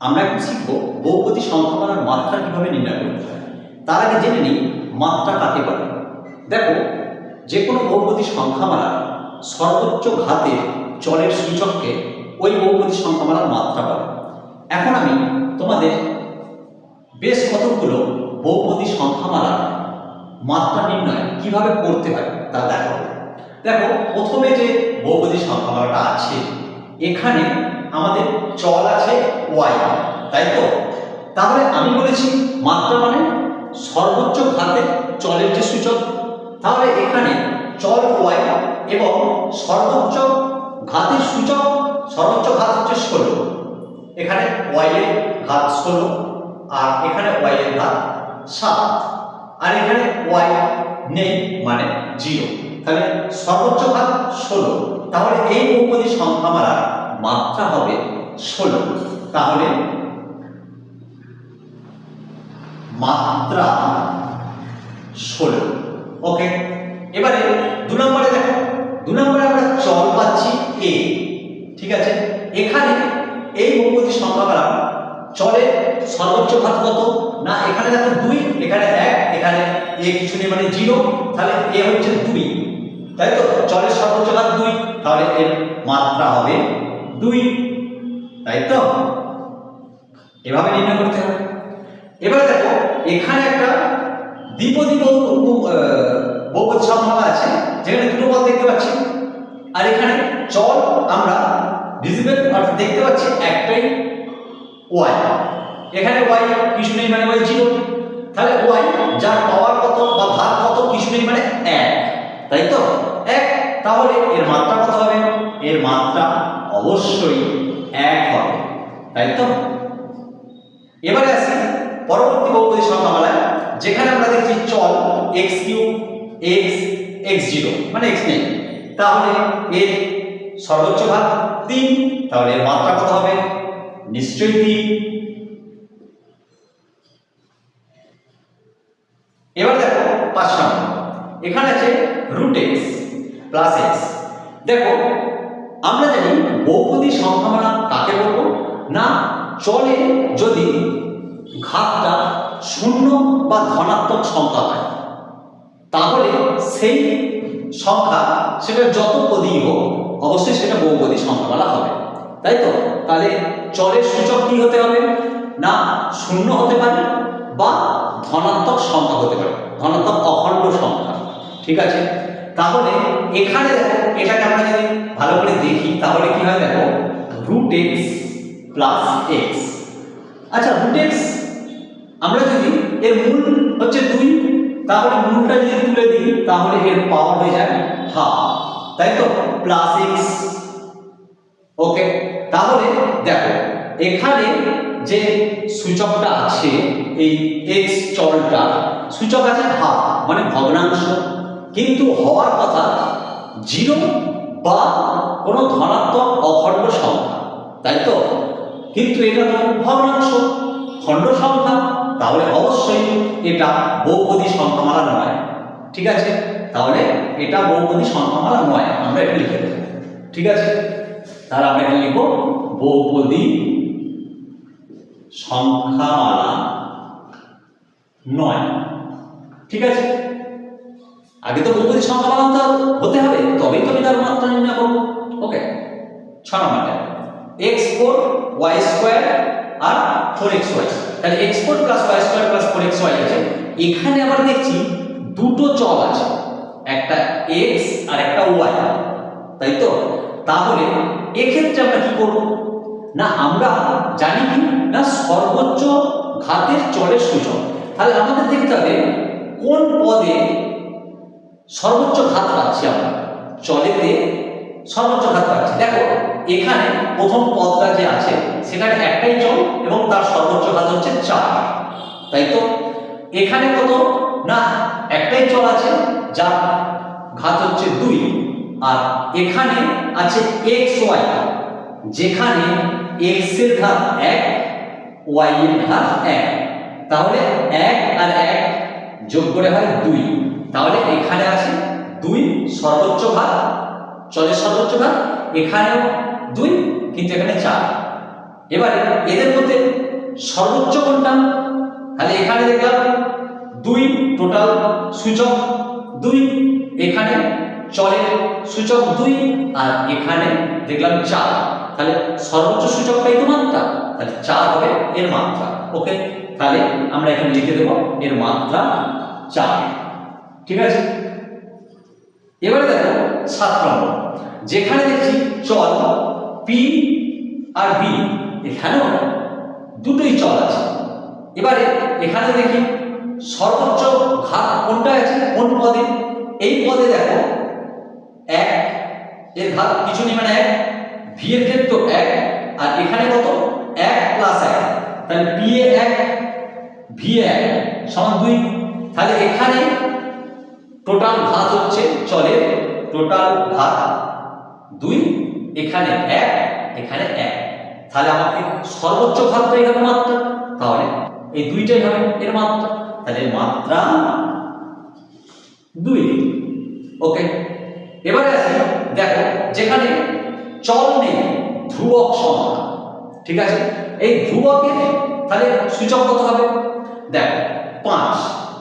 আমরা এখন শিখব বহুপদী সংখ্যামালার মাত্রা কীভাবে নির্ণয় করতে হয়। তার আগে জেনে নিই মাত্রা কাকে বলে। দেখো যে কোনো বহুপদী সংখ্যামালার সর্বোচ্চ ঘাতের চলের সূচককে ওই বহুপদী সংখ্যামালার মাত্রা বলে। এখন আমি তোমাদের বেশ কতগুলো বহুপদী সংখ্যামালার মাত্রা নির্ণয় কীভাবে করতে হয় তা দেখো দেখো, প্রথমে যে বহুপদী সংখ্যামালাটা আছে, এখানে আমাদের চল আছে ওয়াই, তাই তো? তাহলে আমি বলেছি মাত্রা মানে সর্বোচ্চ ঘাতের চলের যে সূচক। তাহলে এখানে চল ওয়াই এবং সর্বোচ্চ ঘাতের সূচক, সর্বোচ্চ ঘাত হচ্ছে ষোলো। এখানে ওয়াই এর ঘাত ষোলো আর এখানে ওয়াই এর ঘাত সাত। আর এখানে ওয়াই নেই মানে জিরো। তাহলে সর্বোচ্চ ঘাত ষোলো। তাহলে এই বহুপদী সংখ্যামালার মাত্রা হবে ষোলো। তাহলে মাত্রা ষোলো। ওকে? এবারে দু নম্বরে দেখো। দু নম্বরে আমরা চল পাচ্ছি এ ঠিক আছে? এখানে এই বহুপদী সংখ্যামালা চলে সর্বোচ্চ ঘাত কত? না, এখানে দেখো দুই, এখানে এক, এখানে এ কিছু নেই মানে জিরো। তাহলে এ হচ্ছে দুই। তাই তো? চলের সর্বোচ্চ ঘাত দুই। তাহলে এর মাত্রা হবে দুই, তাই তো? এভাবে নির্ণয় করতে হবে। এবার দেখো, এখানে একটা দ্বিপদী বহুপদী আছে, যেখানে দুটো পদ দেখতে পাচ্ছি। আর এখানে চল আমরা ভিজিবল দেখতে পাচ্ছি একটাই ওয়াই এখানে ওয়াই কিছু নেই মানে ওয়াই জিরো তাহলে ওয়াই যার পাওয়ার কত বা ভাগ কত কিছু নেই মানে এক, তাই তো? এক, তাহলে এর মাত্রা কত হবে? এর মাত্রা অবশ্যই এক হবে, তাই তো? এবারে আসি পরবর্তী বহুপদী সংখ্যামালায় যেখানে আমরা দেখছি চল x cube x x zero মানে x নেই। তাহলে এর সর্বোচ্চ ভাগ তিন, তাহলে এর মাত্রা কত হবে? নিশ্চয়ই তিন। এবার দেখো পাঁচ নম্বর, এখানে আছে রুট এক্স প্লাস এক্স দেখো আমরা জানি বহুপদী সংখ্যামালা কাকে বলব? না, চলে যদি ঘাতটা শূন্য বা ধনাত্মক সংখ্যা হয়, তাহলে সেই সংখ্যা সেটা যত পদী হোক, অবশ্যই সেটা বহুপদী সংখ্যামালা হবে। তাই তো? তাহলে চলের সূচক কি হতে হবে? না, শূন্য হতে পারে বা ধনাত্মক সংখ্যা হতে পারে, ধনাত্মক অখণ্ড সংখ্যা। ঠিক আছে? তাহলে এখানে দেখো, এটাকে আমরা যদি ভালো করে দেখি, তাহলে কি হয় দেখো? রুট এক্স প্লাস এক্স আচ্ছা রুট এক্স আমরা যদি এর মূল হচ্ছে দুই, তাহলে মূলটা যদি তুলে দিই, তাহলে এর পাওয়ার হয়ে যায় হাফ তাই তো? প্লাস এক্স ওকে তাহলে দেখো, এখানে যে সূচকটা আছে, এই এক্স চলটা, সূচক আছে হাফ মানে ভগ্নাংশ। কিন্তু হওয়ার কথা জিরো বা কোনো ধনাত্মক অখণ্ড সংখ্যা, তাই তো? কিন্তু এটা তো ভগ্নাংশ, খণ্ড সংখ্যা, তাহলে অবশ্যই এটা বহুপদী সংখ্যামালা নয়, ঠিক আছে? তাহলে এটা বহুপদী সংখ্যামালা নয়, আমরা এটা লিখে দেবো, ঠিক আছে? তাহলে আমরা এখানে লিখব বহুপদী সংখ্যামালা নয়, ঠিক আছে? আগে তো বহুপদী সংখ্যামালা তো হতে হবে, তবেই তো তার মাত্রা নির্ণয় করব। ওকে, ছ নম্বরটা এক্স ফোর ওয়াই স্কোয়ার আর ফোর এক্স তাহলে x four plus y square plus four x y আছে। এখানে আবার দেখছি দুটো চল আছে, একটা এক্স আর একটা ওয়াই তাই তো? তাহলে এক্ষেত্রে আমরা কি করব? না, আমরা জানি কি? না, সর্বোচ্চ ঘাতের চলের সূচক। তাহলে আমাদের দেখতে হবে কোন পদে সর্বোচ্চ ঘাত পাচ্ছি আমরা। চলেতে সর্বোচ্চ ঘাত পাচ্ছি। দেখো, এখানে প্রথম পদটা যে আছে, সেখানে একটাই চল এবং তার সর্বোচ্চ ঘাত হচ্ছে চার। তাই তো? এখানে কত? না, একটাই চল আছে, যার ঘাত হচ্ছে দুই। আর এখানে আছে এক্স ওয়াই, যেখানে এক্সের ঘাত এক, ওয়াই এর ঘাত এক। তাহলে এক আর এক যোগ করে হয় দুই। তাহলে এখানে আছে দুই সর্বোচ্চ ঘাত চলের সর্বোচ্চ ঘাত এখানেও দুই, কিন্তু এখানে চার। এবারে এদের মধ্যে সর্বোচ্চ কোনটা? তাহলে এখানে দেখলাম দুই টোটাল সূচক, দুই এখানে চলের সূচক দুই, আর এখানে দেখলাম চার। তাহলে সর্বোচ্চ সূচকটাই তো মাত্রা, তাহলে চার হবে এর মাত্রা। ওকে, তাহলে আমরা এখানে লিখে দেব এর মাত্রা চার। ঠিক আছে? এবারে দেখো, সাত নম্বর। যেখানে দেখছি চল পি আর বি এখানেও দুটোই চল আছে। এবারে এখানে দেখি সর্বোচ্চ ঘাত কোনটা আছে? কোন পদে? এই পদে দেখো, এক, এর ঘাত কিছু নেই মানে এক ভি এর ক্ষেত্রে এক, আর এখানে কত? এক প্লাস এক। তাহলে পি এ এক ভি এক, সমান দুই। তাহলে এখানে টোটাল ঘাত হচ্ছে, চলে টোটাল ঘাত দুই, এখানে এক এখানে এক। তাহলে আমাকে সর্বোচ্চ ঘাতটাই হবে মাত্রা। তাহলে এই দুইটাই হবে এর মাত্রা। তাহলে মাত্রা দুই। ওকে, এবারে আসি। দেখো, যেখানে চল নেই, ধ্রুবক সংখ্যা ঠিক আছে? এই ধ্রুবকের, তাহলে সূচক কত হবে? দেখো, পাঁচ।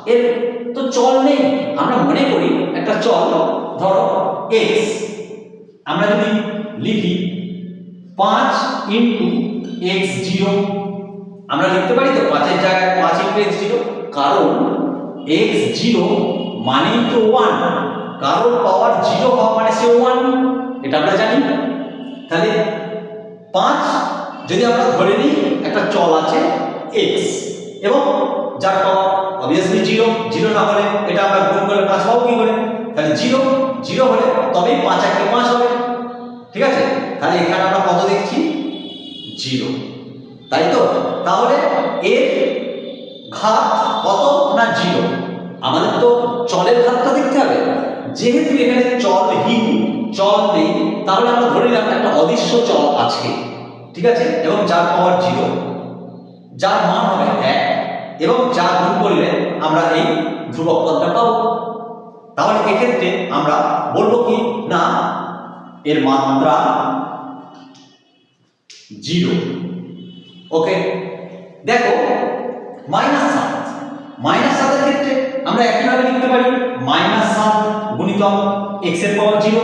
এর তো চল নেই। আমরা মনে করি একটা চল ধরো এক্স আমরা যদি লিখি পাঁচ ইন্টু এক্স জিরো। আমরা লিখতে পারি তো পাঁচের জায়গায় পাঁচ ইন্টু এক্স জিরো। কারণ এক্স জিরো মানেই তো ওয়ান কারোর পাওয়ার জিরো হওয়া মানে সে ওয়ান এটা আমরা জানি। তাহলে পাঁচ যদি আমরা ধরে নিই, একটা চল আছে এক্স এবং যার পাওয়ার অবভিয়াসলি জিরো জিরো না হলে এটা আমরা গুণ করে পাঁচ পাবো কি করে? তাহলে জিরো জিরো হলে তবেই পাঁচ একে পাঁচ হবে। ঠিক আছে? তাহলে এখানে আমরা কত দেখছি? জিরো তাই তো? তাহলে এর ঘাত কত না জিরো আমাদের তো চলের ঘাতটা দেখতে হবে। যেহেতু এখানে চলহীন চল নেই, তাহলে আমরা ধরে নিলাম একটা অদৃশ্য চল আছে। ঠিক আছে? এবং যার পাওয়ার জিরো যার মান হবে এক। এবং যা গুণ করলে আমরা এই ধ্রুবক পদটা পাবো। তাহলে এক্ষেত্রে আমরা বলব কি? না, এর মাত্রা জিরো। ওকে? দেখো, মাইনাস সাত। মাইনাস সাতের ক্ষেত্রে আমরা একইভাবে লিখতে পারি, মাইনাস সাত গুণিতক এক্সের পাওয়ার জিরো।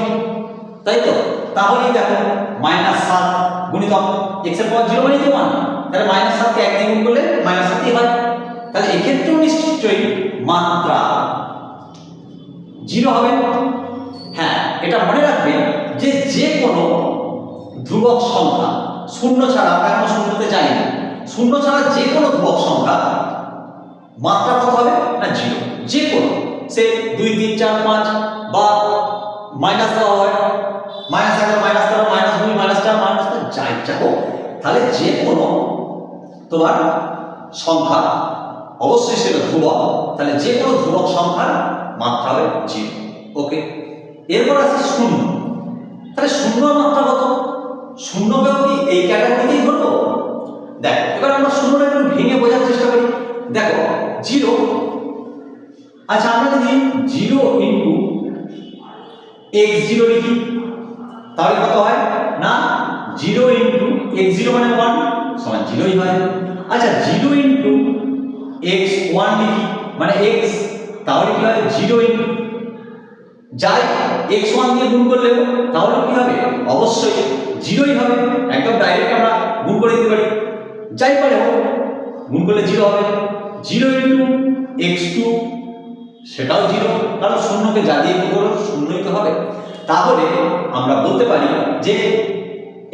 তাই তো? তাহলেই দেখো, মাইনাস সাত গুণিতক এক্সের পাওয়ার জিরো মানে তো ওয়ান তাহলে মাইনাস সাতকে এক দিয়ে গুণ করলে মাইনাস সাতই হয়। তাহলে এক্ষেত্রেও নিশ্চয়ই মাত্রা জিরো হবে। হ্যাঁ এটা মনে রাখবে যে যে কোনো ধ্রুবক সংখ্যা, শূন্য ছাড়া আমরা এখন শূন্যতে যাই না শূন্য ছাড়া যে কোনো ধ্রুবক সংখ্যা মাত্রা কত হবে? না জিরো যে কোনো সে দুই, তিন, চার, পাঁচ বা মাইনাস দেওয়া হয় মাইনাস এগারো মাইনাস তেরো মাইনাস দুই মাইনাস চার মাইনাস যা ইচ্ছা হোক। তাহলে যে কোনো তোমার সংখ্যা অবশ্যই সেটা ধ্রুবক। তাহলে যে কোনো ধ্রুবক সংখ্যার মাত্রা হবে জিরো। ওকে এরপর আছে শূন্য। তাহলে শূন্য মাত্রা কত? শূন্যকেও কি এই ক্যাটাগরিতেই ধরবো দেখো, এবার আমরা শূন্যটা একটু ভেঙে বোঝার চেষ্টা করি। দেখো, জিরো। আচ্ছা আমরা যদি জিরো ইন্টু এক্স জিরো লিখি, তাহলে কত হয়? না, জিরো ইন্টু এক্স জিরো মানে ওয়ান সমান জিরোই হয়। আচ্ছা জিরো ইন্টু এক্স ওয়ান লিখি মানে এক্স তাহলে কি হয় জিরো ইন্টু যাই এক্স ওয়ান দিয়ে গুণ করলে তাহলে কি হবে? অবশ্যই জিরোই হবে। একদম ডাইরেক্ট আমরা গুণ করে দিতে পারি। যাই পারে হোক, গুণ করলে জিরো হবে। জিরো ইন্টু এক্স টু সেটাও জিরো কারণ শূন্যকে যা দিয়ে গুণ করো, শূন্যই তো হবে। তাহলে আমরা বলতে পারি যে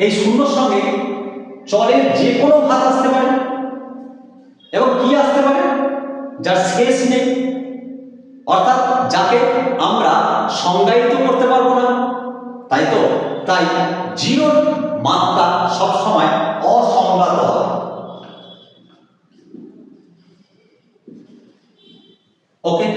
এই শূন্যর সঙ্গে চলের যে কোনো ঘাত আসতে পারে। এবং কি আসতে পারে? যার শেষ নেই। অর্থাৎ যাকে আমরা সংজ্ঞায়িত করতে পারব না, তাই তো? তাই জিরোর মাত্রা সবসময় অসংজ্ঞাত হয় ওকে?